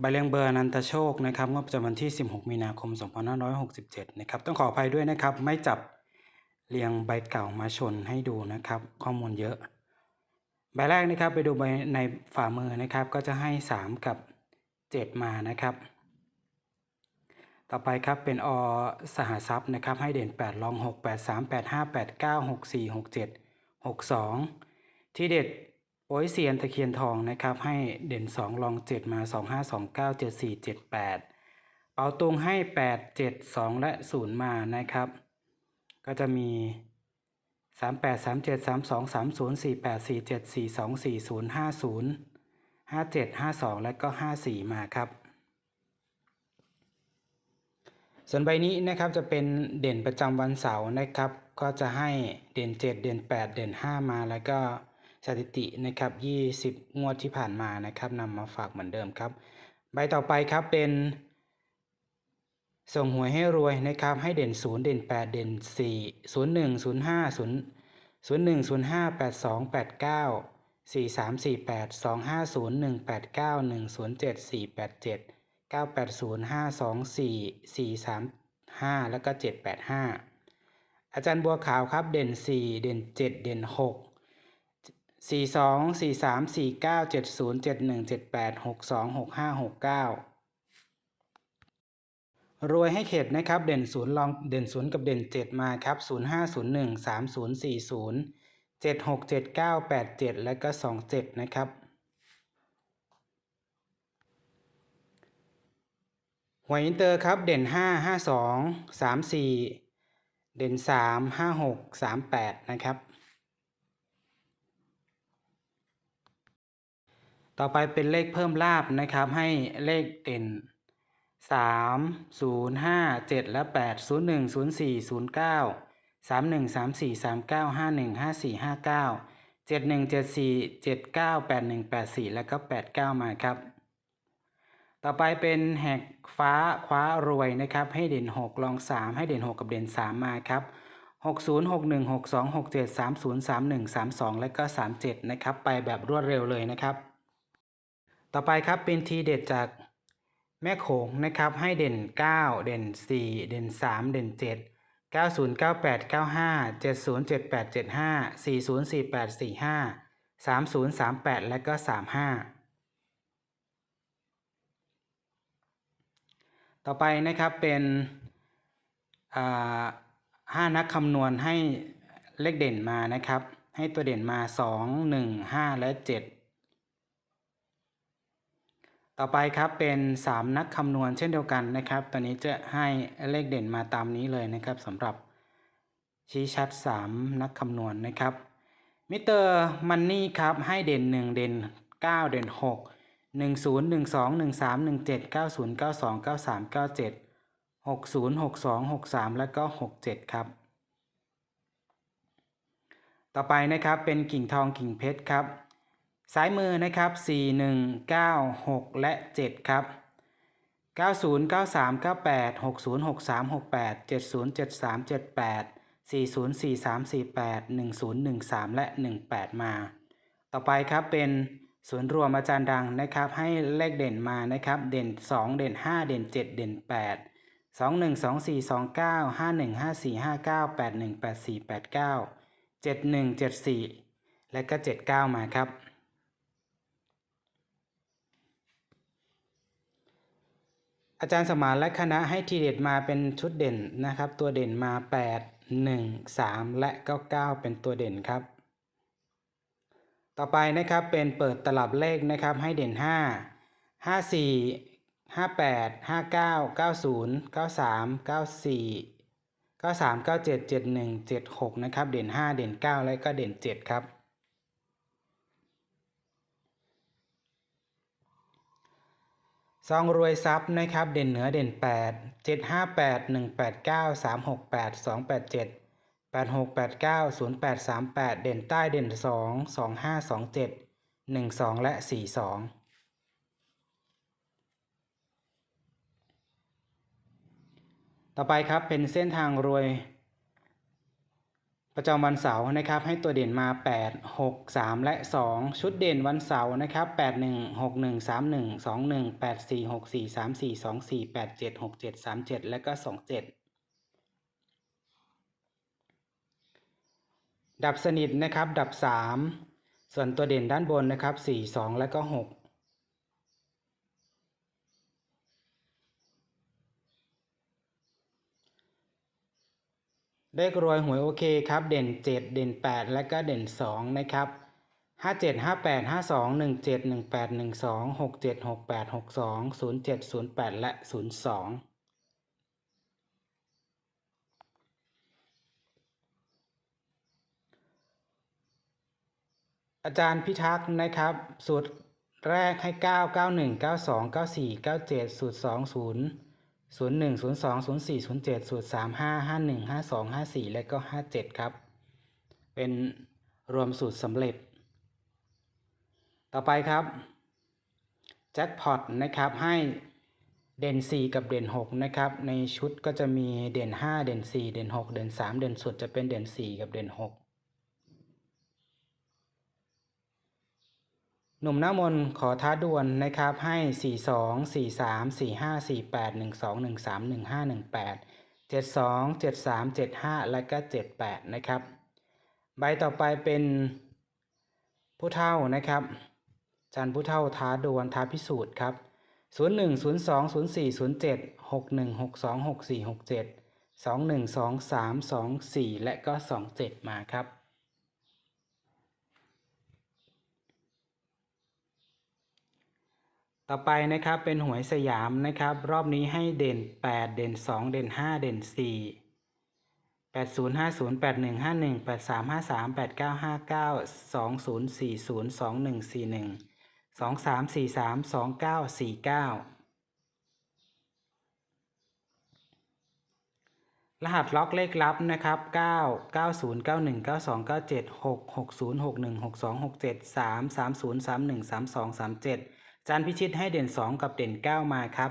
ใบเลียงเบอร์นันตโชคนะครับงวดประจำวันที่ 16 มีนาคม 2567 นะครับ ต้องขออภัยด้วยนะครับ ไม่จับเรียงใบเก่ามาชนให้ดูนะครับ ข้อมูลเยอะ ใบแรกนะครับไปดูใบในฝ่ามือนะครับ ก็จะให้ 3 กับ 7 มานะครับ ต่อไปครับเป็นอสหทรัพย์นะครับ ให้เด่น 8 รอง 6 8 3 8 5 8 9 6 4 6 7 6 2 ที่เด็ด โป้ยเซียนตะเคียนทองนะครับให้เด่น2รอง 7 มา 2 5 2 9 7 4 7 8 เป๋าตุงให้ 8 7 2 และ 0 มานะครับ ก็จะมี 3 8 3 7 3 2 3 0 4 8 4 7 4 2 4 0 5 0 5 7 5 2 และก็ 5 4 มาครับ ส่วนใบนี้นะครับจะเป็นเด่นประจำวันเสาร์นะครับ ก็จะให้เด่น 7 เด่น 8 เด่น 5 มาแล้วก็ สถิตินะครับ 20 งวดที่ผ่านมานะครับนำมาฝากเหมือนเดิมครับ ใบต่อไปครับเป็น ส่งหวยให้รวยนะครับ ให้เด่น 0 เด่น 8 เด่น 4 0 1 0 5 0 0 1 0 5 8 2 8 9 4 3 4 8 2 5 0 1 8 9 1 0 7 4 8 7 9 8 0 5 2 4 4 3 5 แล้วก็ 7 8 5 อาจารย์บัวขาวครับเด่น 4 เด่น 7 เด่น 6 4 2 4 3 4 9 7 0 7 1 7 8 6 2 6 5 6 9รวยให้เขตนะครับ เด่น0ลองเด่น0กับเด่น7มาครับ0 5 0 1 3 0 4 0 7 6 7 9 8 7และก็2 7นะครับ หวยอินเตอร์ครับเด่น5 5 2 3 4เด่น3 5 6 3 8นะครับ ต่อไปเป็นเลขเพิ่มลาบนะครับ ให้เลขเด่น 3 0 5 7 และ 8 0 1 0 4 0 9 3 1 3 4 3 9 5 1 5 4 5 9 7 1 7 4 7 9 8 1 8 4 แล้วก็ 8 9 มาครับ ต่อไปเป็นแหกฟ้าคว้ารวยนะครับ ให้เด่น 6 ลอง 3 ให้เด่น 6 กับเด่น 3 มาครับ 60 61 62 67 30 31 32 และก็ 37 นะครับ ไปแบบรวดเร็วเลยนะครับ ต่อไปครับเป็นทีเด็ดจากแม่โขงนะครับให้เด่น 9 เด่น 4 เด่น 3 เด่น 7 90 98 95 70 78 75 40 48 45 30 38 และก็ 35 ต่อไปนะครับเป็นอ่าห้านักคำนวณให้เลขเด่นมานะครับ ให้ตัวเด่นมา 2 1 5 และ 7 ต่อไปครับเป็น3นักคำนวณเช่นเดียวกันนะครับ ตอนนี้จะให้เลขเด่นมาตามนี้เลยนะครับสำหรับชี้ชัด 3 นักคำนวณนะครับ มิเตอร์มันนี่ครับให้เด่น 1 เด่น 9 เด่น 6 1 0 1 2 1 3 1 7 9 0 9 2 9 3 9 7 6 0 6 2 6 3 แล้วก็ 6 7 ครับ ต่อไปนะครับเป็นกิ่งทองกิ่งเพชรครับ ซ้ายมือนะครับ 4 1 9 6 และ 7 ครับ 90 93 98 60 63 68 70 73 78 40 43 48 10 13 และ 18 มา ต่อไปครับเป็นศูนย์รวมอาจารย์ดังนะครับ ให้เลขเด่นมานะครับ เด่น 2 เด่น 5 เด่น 7 เด่น 8 2 1 2 4 2 9 5 1 5 4 5 9 8 1 8 4 8 9 7 1 7 4 และก็ 79 มาครับ อาจารย์สมานและคณะให้ทีเด็ดมาเป็นชุดเด่นนะครับ ตัวเด่นมา 8 1 3 และ 99 เป็นตัวเด่นครับ ต่อไปนะครับเป็นเปิดตลับเลขนะครับให้เด่น 5 5 4 5 8 5 9 90 93 94 93 97 71 76 นะครับ เด่น 5 เด่น 9 และก็เด่น 7 ครับ ส ซองรวยทรัพย์นะครับ เด่นเหนือเด่น 8 7 5 8 1 8 9 3 6 8 2 8 7 8 6 8 9 0 8 3 8 เด่นใต้เด่น 2 2 5 2 7 1 2 และ 4 2 ต่อไปครับเป็นเส้นทางรวย ประจำวันเสาร์นะครับให้ตัวเด่นมา 8 6 3 และ 2 ชุดเด่นวันเสาร์นะครับ8 1 6 1 3 1 2 1 8 4 6 4 3 4 2 4 8 7 6 7 3 7 และก็ 2 7 ดับสนิทนะครับดับ 3 ส่วนตัวเด่นด้านบนนะครับ 4 2 และก็ 6 เลขรวยหวยโอเคครับ เด่น 7 เด่น 8 และก็เด่น 2 นะครับ 57 58 52 17 18 12 67 68 62 07 08 และ 02อาจารย์พิทักษ์นะครับ สูตรแรกให้ 9 91 92 94 97 สูตร 2 0 01 02 04 07 สูตร 35 51 52 54 และก็ 57 ครับ เป็นรวมสูตรสำเร็จ ต่อไปครับแจ็คพอตนะครับให้เด่น 4 กับเด่น 6 นะครับ ในชุดก็จะมีเด่น 5 เด่น 4 เด่น 6 เด่น 3 เด่นสุดจะเป็นเด่น 4 กับเด่น 6 หนุ่มหน้ามนขอท้าดวลนะครับให้ 4 2 4 3 4 5 4 8 1 2 1 3 1 5 1 8 7 2 7 3 7 5 และก็78 นะครับ ใบต่อไปเป็นผู้เท่านะครับจันผู้เท่าท้าดวลท้าพิสูจน์ครับ01 02 04 07 61 62 64 67 21 23 24 และก็ 27 มาครับ ต่อไปนะครับเป็นหวยสยามนะครับ รอบนี้ให้เด่น 8 เด่น 2 เด่น 5 เด่น 4 80 50 81 51 83 53 89 59 20 40 21 41 23 43 29 49 รหัสล็อกเลขลับนะครับ 9 90 91 92 97 6 60 61 62 67 3 30 31 32 37 จานพิชิตให้เด่น 2 กับเด่น 9 มาครับ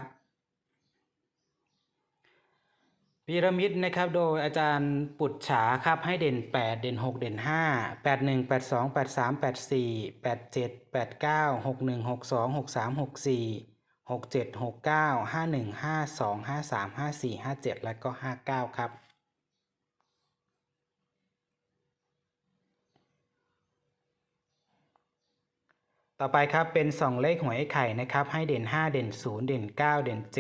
พีระมิดนะครับโดยอาจารย์ปุจฉาครับให้เด่น 8 เด่น 6 เด่น 5 81 82 83 84 87 89 61 62 63 64 67 69 51 52 53 54 57 แล้วก็ 59 ครับ ต่อไปครับเป็น 2 เลขหวยไอ้ไข่นะครับ ให้เด่น 5 เด่น 0 เด่น 9 เด่น 7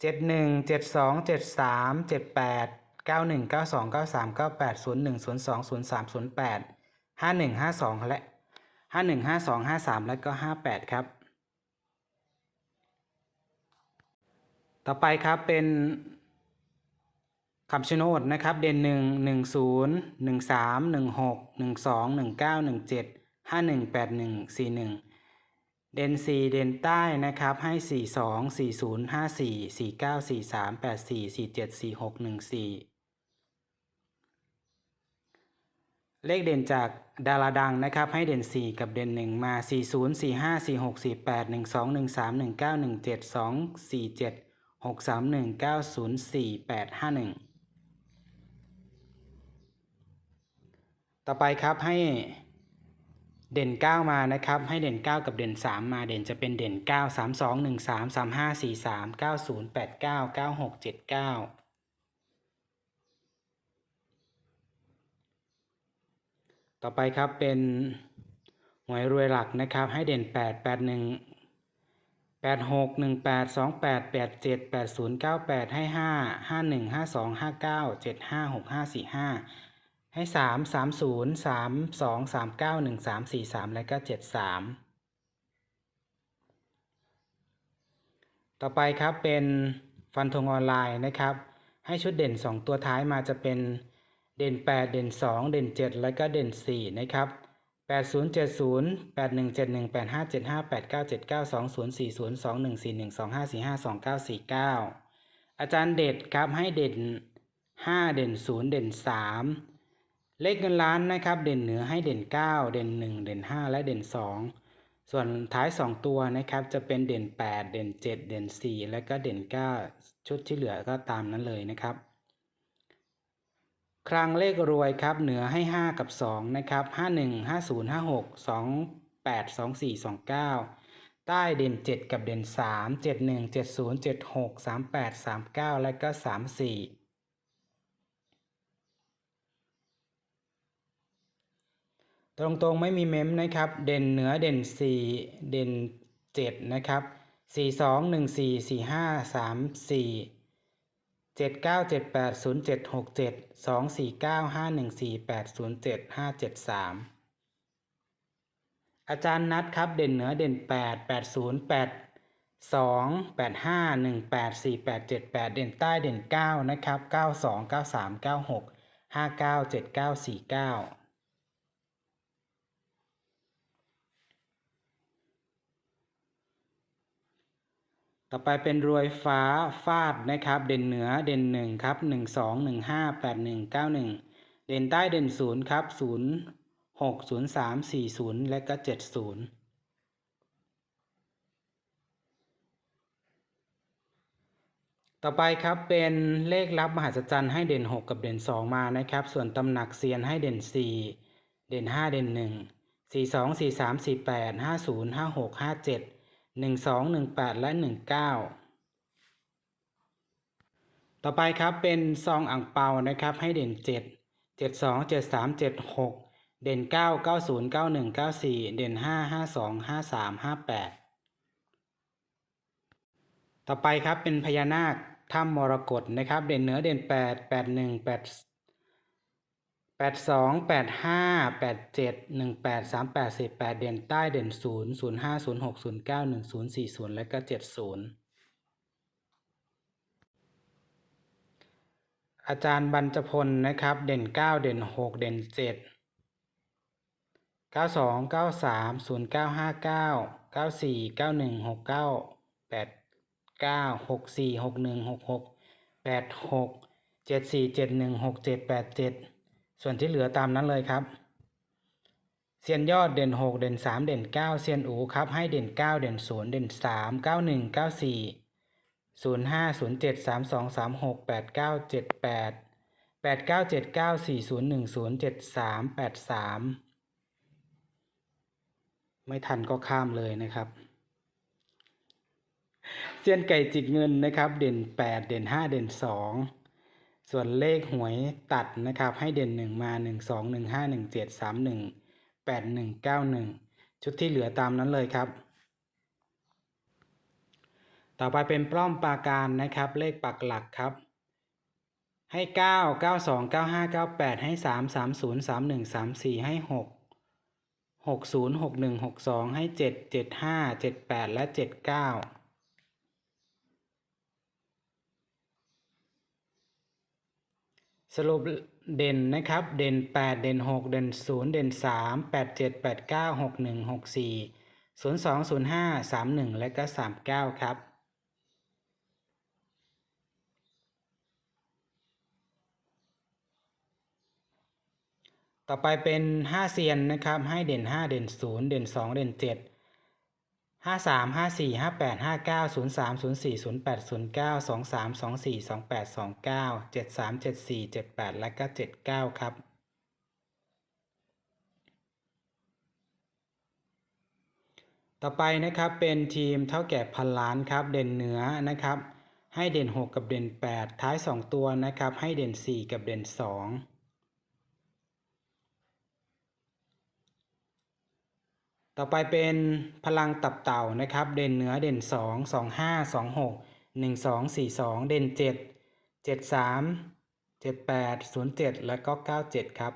71 72 73 78 91 92 93 98 01 02 03 08 51 52 และ 51 52 53 และก็ 58 ครับ ต่อไปครับเป็นคำชะโนดนะครับ เด่น 1 10 13 16 12 19 17 51 81 41 เด่น4เดนใต้นะครับให้ 42 40 54 49 43 84 47 46 14 เลขเด่นจากดาราดังนะครับ ให้เด่น 4 กับเด่น 1 มา 40 45 46 48 12 13 19 17 2 47 6 31 9 0 4 8 5 1 ต่อไปครับให้ เด่น 9 มานะครับ ให้เด่น 9 กับเด่น 3 มาเด่นจะเป็นเด่น 9 3 2 1 3 3 5 4 3 9 0 8 9 9 6 7 9 ต่อไปครับเป็นหวยรวยหลักนะครับ ให้เด่น 8 8 1 8 6 1 8 2 8 8 7 8 0 9 8 ให้ 5 5 1 5 2 5 9 7 5 6 5 4 5 ให้3 3 0 3 2 3 9 1 3 4 3และก็7 3ต่อไปครับเป็นฟันธงออนไลน์นะครับ ให้ชุดเด่น 2 ตัวท้ายมาจะเป็นเด่น 8 เด่น 2 เด่น 7 แล้วก็เด่น 4 นะครับแปดศูนย์เจ็ดศูนย์แปดหนึ่งเจ็ดหนึ่งแปดห้าเจ็ดห้าแปดเก้าเจ็ดเก้าสองศูนย์สี่ศูนย์สองหนึ่งสี่หนึ่งสองห้าสี่ห้าสองเก้าสี่เก้าอาจารย์เด็ดครับให้เด่นห้าเด่นศูนย์เด่นสาม เลขเงินล้านนะครับ เด่นเหนือให้เด่นเก้าเด่นหนึ่งเด่นห้าและเด่นสองส่วนท้ายสองตัวนะครับ จะเป็นเด่นแปดเด่นเจ็ดเด่นสี่และก็เด่นเก้าชุดที่เหลือก็ตามนั้นเลยนะครับ ครั้งเลขรวยครับ เหนือให้ 5 กับ 2 นะครับ 51 50 56 28 24 29 ใต้เด่น 7 กับเด่น 3 71 70 76 38 39 และก็ 34 ตรงๆไม่มีเมมนะครับ เด่นเหนือเด่น 4 เด่น 7 นะครับ 4 2 1 4 4 5 3 4 7 9 7 8 0 7 6 7 2 4 9 5 1 4 8 0 7 5 7 3 อาจารย์นัดครับเด่นเหนือเด่น 8 8 0 8 2 8 5 1 8 4 8 7 8 เด่นใต้เด่น 9 นะครับ 9 2 9 3 9 6 5 9 7 9 4 9 ต่อไปเป็นรวยฟ้าฟาดนะครับ เด่นเหนือเด่นหนึ่งครับหนึ่งสองหนึ่งห้าแปดหนึ่งเก้าหนึ่งเด่นใต้เด่นศูนย์ครับศูนย์หกศูนย์สามสี่ศูนย์และก็เจ็ดศูนย์ต่อไปครับเป็นเลขลับมหัศจรรย์ให้เด่น 6 กับเด่น 2 มานะครับ ส่วนตำหนักเซียนให้เด่น 4 เด่น 5 เด่น 1 4 2 4 3 4 8 5 0 5 6 5 7 หนึ่งสองหนึ่งแปดและหนึ่งเก้าต่อไปครับเป็นซองอ่างเปานะครับให้เด่นเจ็ดเจ็ดสองเจ็ดสามเจ็ดหกเด่นเก้าเก้าศูนย์เก้าหนึ่งเก้าสี่เด่นห้าห้าสองห้าสามห้าแปดต่อไปครับเป็นพญานาคถ้ำมรกตนะครับ เด่นเหนือเด่นแปดแปดหนึ่งแปด แปดสองแปดห้าแปดเจ็ดหนึ่งแปดสามแปดสี่แปดเด่นใต้เด่นศูนย์ศูนย์ห้าศูนย์หกศูนย์เก้าหนึ่งศูนย์สี่ศูนย์และก็เจ็ดศูนย์อาจารย์บรรจพลนะครับ เด่นเก้าเด่นหกเด่นเจ็ดเก้าสองเก้าสามศูนย์เก้าห้าเก้าเก้าสี่เก้าหนึ่งหกเก้าแปดเก้าหกสี่หกหนึ่งหกหกแปดหกเจ็ดสี่เจ็ดหนึ่งหกเจ็ดแปดเจ็ด ส่วนที่เหลือตามนั้นเลยครับ เซียนยอดเด่น 6 เด่น 3 เด่น 9 เซียนอูครับให้เด่น 9 เด่น 0 เด่น 3 91 94 05 07 32 36 89 78 89 79 40 10 73 83 ไม่ทันก็ข้ามเลยนะครับเซียนไก่จิกเงินนะครับ เด่น 8 เด่น 5 เด่น 2 ส่วนเลขหวยตัดนะครับ ให้เด่น 1 มา 1 2 1 5 1 7 3 1 8 1 9 1 ชุดที่เหลือตามนั้นเลยครับ ต่อไปเป็นปล้อมปาการนะครับ เลขปักหลักครับ ให้ 9 9 2 9 5 9 8 ให้ 3 3 0 3 1 3 4 ให้ 6 6 0 6 1 6 2 ให้ 7 7 5 7 8 และ 7 9 สรุปเด่นนะครับ เด่น 8 เด่น 6 เด่น 0 เด่น 3 8 7 8 9 6 1 6 4 0 2 0 5 3 1 และก็ 39 ครับ ต่อไปเป็น 5 เซียนนะครับ ให้เด่น 5 เด่น 0 เด่น 2 เด่น 7 ห้าสามห้าสี่ห้าแปดห้าเก้าศูนย์สามศูนย์สี่ศูนย์แปดศูนย์เก้าสองสามสองสี่สองแปดสองเก้าเจ็ดสามเจ็ดสี่เจ็ดแปดและก็เจ็ดเก้าครับ ต่อไปนะครับเป็นทีมเท่าแก่พันล้านครับเด่นเหนือนะครับ ให้เด่น 6 กับเด่น 8 ท้าย 2 ตัวนะครับ ให้เด่น 4 กับเด่น 2 ต่อไปเป็นพลังตับเต่านะครับ เด่นเหนือเด่น 2 2 5 2 6 1 2 4 2 เด่น 7 7 3 7 8 0 7 แล้วก็ 97 ครับ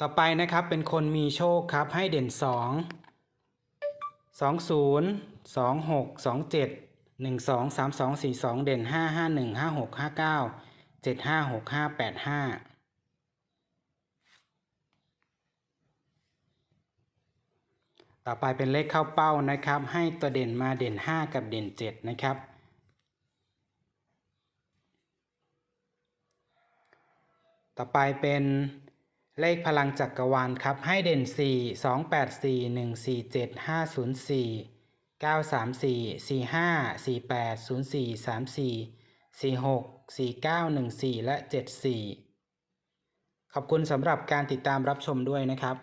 ต่อไปนะครับเป็นคนมีโชคครับให้เด่น 2 20 26 27 12 32 42 เด่น 5 51 56 59 เจ็ดห้าหกห้าแปดห้าต่อไปเป็นเลขเข้าเป้านะครับ ให้ตัวเด่นมาเด่นห้ากับเด่นเจ็ดนะครับ ต่อไปเป็นเลขพลังจักรวาลครับ ให้เด่น 4 2 8 4 1 4 7 5 0 4 9 3 4 4 5 4 8 0 4 3 4 4 6 4 9 1 4 และ 7 4 ขอบคุณสำหรับการติดตามรับชมด้วยนะครับ